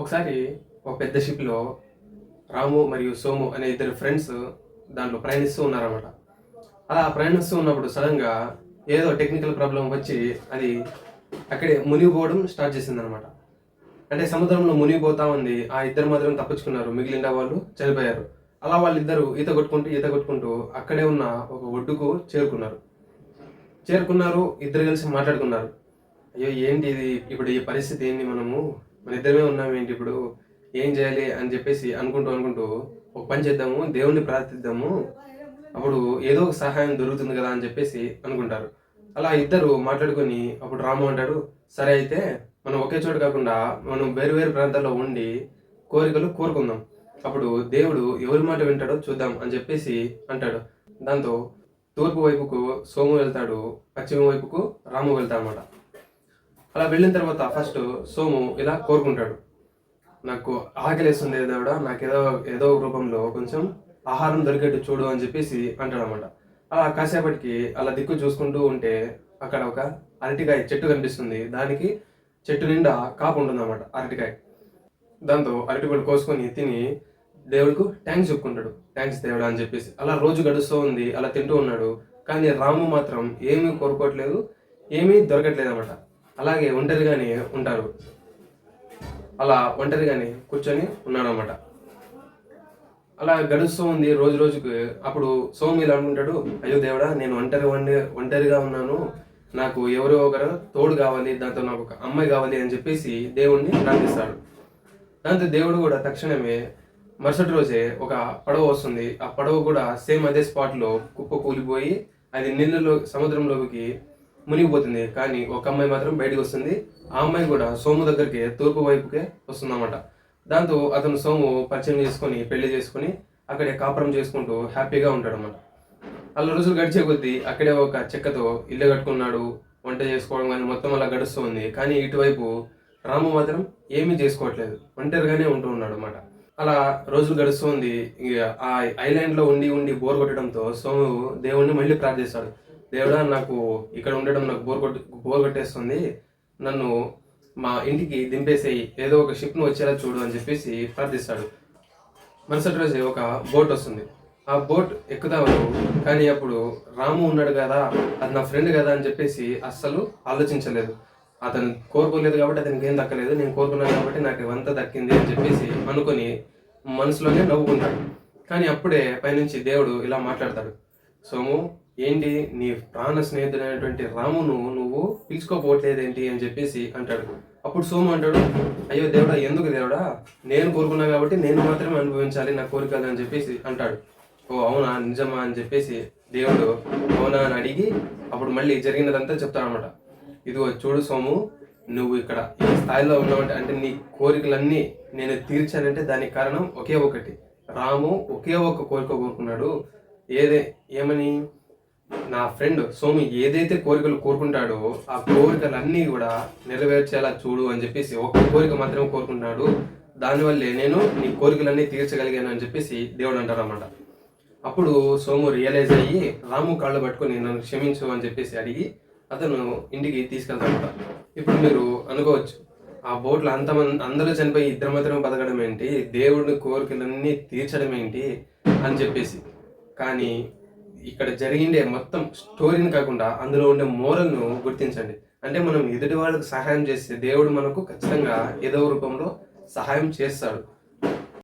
ఒకసారి ఒక పెద్ద షిప్లో రాము మరియు సోము అనే ఇద్దరు ఫ్రెండ్స్ దాంట్లో ప్రయాణిస్తూ ఉన్నారన్నమాట. అలా ప్రయాణిస్తూ ఉన్నప్పుడు సడన్గా ఏదో టెక్నికల్ ప్రాబ్లం వచ్చి అది అక్కడే మునిగిపోవడం స్టార్ట్ చేసిందనమాట అంటే సముద్రంలో మునిగిపోతా ఉంది ఆ ఇద్దరు మాత్రం తప్పించుకున్నారు మిగిలిన వాళ్ళు చనిపోయారు. అలా వాళ్ళిద్దరూ ఈత కొట్టుకుంటూ ఈత కొట్టుకుంటూ అక్కడే ఉన్న ఒక ఒడ్డుకు చేరుకున్నారు. చేరుకున్నారు ఇద్దరు కలిసి మాట్లాడుకున్నారు. అయ్యో ఏంటి ఇది? ఇప్పుడు ఈ పరిస్థితి ఏంటి మనము? మన ఇద్దరమే ఉన్నాం ఏంటి ఇప్పుడు? ఏం చేయాలి అని చెప్పేసి అనుకుంటూ అనుకుంటూ ఒక పని చేద్దాము దేవుణ్ణి ప్రార్థిద్దాము. అప్పుడు ఏదో ఒక సహాయం దొరుకుతుంది కదా అని చెప్పేసి అనుకుంటారు. అలా ఇద్దరు మాట్లాడుకొని అప్పుడు రాము అంటాడు సరే అయితే మనం ఒకే చోట కాకుండా మనం వేరు వేరు ప్రాంతాల్లో ఉండి కోరికలు కోరుకుందాం. అప్పుడు దేవుడు ఎవరి మాట వింటాడో చూద్దాం అని చెప్పేసి అంటాడు. దాంతో తూర్పు వైపుకు సోము వెళ్తాడు పశ్చిమ వైపుకు రాము వెళ్తాడు అన్నమాట అలా వెళ్ళిన తర్వాత ఫస్ట్ సోము ఇలా కోరుకుంటాడు. నాకు ఆకలేస్తుంది దేవుడా నాకు ఏదో ఏదో ఒక రూపంలో కొంచెం ఆహారం దొరికేట్టు చూడు అని చెప్పేసి అంటాడు అనమాట అలా కాసేపటికి అలా దిక్కు చూసుకుంటూ ఉంటే అక్కడ ఒక అరటికాయ చెట్టు కనిపిస్తుంది. దానికి చెట్టు నిండా కాపు ఉంటుంది అనమాట అరటికాయ. దాంతో అరటిపళ్ళు కోసుకొని తిని దేవుడికి థ్యాంక్స్ చెప్పుకుంటాడు. థ్యాంక్స్ దేవుడా అని చెప్పేసి. అలా రోజు గడుస్తూ ఉంది అలా తింటూ ఉన్నాడు. కానీ రాము మాత్రం ఏమీ కోరుకోవట్లేదు ఏమీ దొరకట్లేదు అనమాట అలాగే ఒంటరిగానే ఉంటారు. అలా ఒంటరిగానే కూర్చొని ఉన్నాడు అనమాట అలా గడుస్తూ ఉంది రోజు రోజుకి. అప్పుడు సోమి ఇలా అనుకుంటాడు అయ్యో దేవుడా నేను ఒంటరి ఒంటరిగా ఉన్నాను. నాకు ఎవరో ఒకరు తోడు కావాలి దాంతో నాకు ఒక అమ్మాయి కావాలి అని చెప్పేసి దేవుణ్ణి ప్రార్థిస్తాడు. దాంతో దేవుడు కూడా తక్షణమే మరుసటి రోజే ఒక పడవ వస్తుంది. ఆ పడవ కూడా సేమ్ అదే స్పాట్లో కుప్ప కూలిపోయి అది నీళ్ళలో సముద్రంలోకి మునిగిపోతుంది. కానీ ఒక అమ్మాయి మాత్రం బయటకు వస్తుంది. ఆ అమ్మాయి కూడా సోము దగ్గరికి తూర్పు వైపుకే వస్తుందన్నమాట. దాంతో అతను సోము పరిచయం చేసుకొని పెళ్ళి చేసుకొని అక్కడే కాపురం చేసుకుంటూ హ్యాపీగా ఉంటాడు అలా రోజులు గడిచే కొద్దీ అక్కడే ఒక చెక్కతో ఇల్లు కట్టుకున్నాడు. వంట చేసుకోవడం కానీ మొత్తం అలా గడుస్తుంది. కానీ ఇటువైపు రాము మాత్రం ఏమీ చేసుకోవట్లేదు. ఒంటరిగానే ఉంటూ ఉన్నాడు అనమాట అలా రోజులు గడుస్తుంది. ఇక ఆ ఐలాండ్లో ఉండి ఉండి బోర్ కొట్టడంతో సోము దేవుణ్ణి మళ్ళీ ప్రార్థిస్తాడు. దేవుడా నాకు ఇక్కడ ఉండడం నాకు బోర్ కొట్టి బోర్ కొట్టేస్తుంది. నన్ను మా ఇంటికి దింపేసేయి ఏదో ఒక షిప్ను వచ్చేలా చూడు అని చెప్పేసి ప్రార్థిస్తాడు. మరుసటి రోజు ఒక బోట్ వస్తుంది. ఆ బోట్ ఎక్కుతావు కానీ అప్పుడు రాము ఉన్నాడు కదా అది నా ఫ్రెండ్ కదా అని చెప్పేసి అస్సలు ఆలోచించలేదు. అతను కోరుకోలేదు కాబట్టి అతనికి ఏం దక్కలేదు నేను కోరుకున్నాను కాబట్టి నాకు ఇవంతా దక్కింది అని చెప్పేసి అనుకొని మనసులోనే నవ్వుకుంటాడు. కానీ అప్పుడే పైనుంచి దేవుడు ఇలా మాట్లాడతాడు. సోము ఏంటి? నీ ప్రాణ స్నేహితుడైనటువంటి రామును నువ్వు పిలుచుకోపోవట్లేదేంటి అని చెప్పేసి అంటాడు. అప్పుడు సోము అంటాడు అయ్యో దేవుడా ఎందుకు దేవుడా? నేను కోరుకున్నా కాబట్టి నేను మాత్రమే అనుభవించాలి నా కోరికలు అని చెప్పేసి అంటాడు. ఓ అవునా? నిజమా? అని చెప్పేసి దేవుడు అవునా అని అడిగి అప్పుడు మళ్ళీ జరిగినదంతా చెప్తాడనమాట ఇదిగో చూడు సోము నువ్వు ఇక్కడ ఈ స్థాయిలో ఉన్నావంటే అంటే నీ కోరికలన్నీ నేను తీర్చానంటే దానికి కారణం ఒకే ఒకటి. రాము ఒకే ఒక కోరిక కోరుకున్నాడు. ఏదే ఏమని? నా ఫ్రెండ్ సోము ఏదైతే కోరికలు కోరుకుంటాడో ఆ కోరికలన్నీ కూడా నెరవేర్చేలా చూడు అని చెప్పేసి ఒక్క కోరిక మాత్రమే కోరుకుంటున్నాడు దానివల్లే నేను నీ కోరికలన్నీ తీర్చగలిగాను అని చెప్పేసి దేవుడు అంటారు అనమాట అప్పుడు సోము రియలైజ్ అయ్యి రాము కాళ్ళు పట్టుకొని నన్ను క్షమించు అని చెప్పేసి అడిగి అతను ఇంటికి తీసుకెళ్తాడట. ఇప్పుడు మీరు అనుకోవచ్చు ఆ బోట్లో అంతమంది అందరూ చనిపోయి ఇద్దరు మాత్రమే బతకడం ఏంటి? దేవుడిని కోరికలన్నీ తీర్చడం ఏంటి? అని చెప్పేసి. కానీ ఇక్కడ జరిగిండే మొత్తం స్టోరీని కాకుండా అందులో ఉండే మోరల్ను గుర్తించండి. అంటే మనం ఎదుటి వాళ్ళకు సహాయం చేస్తే దేవుడు మనకు ఖచ్చితంగా ఏదో రూపంలో సహాయం చేస్తాడు.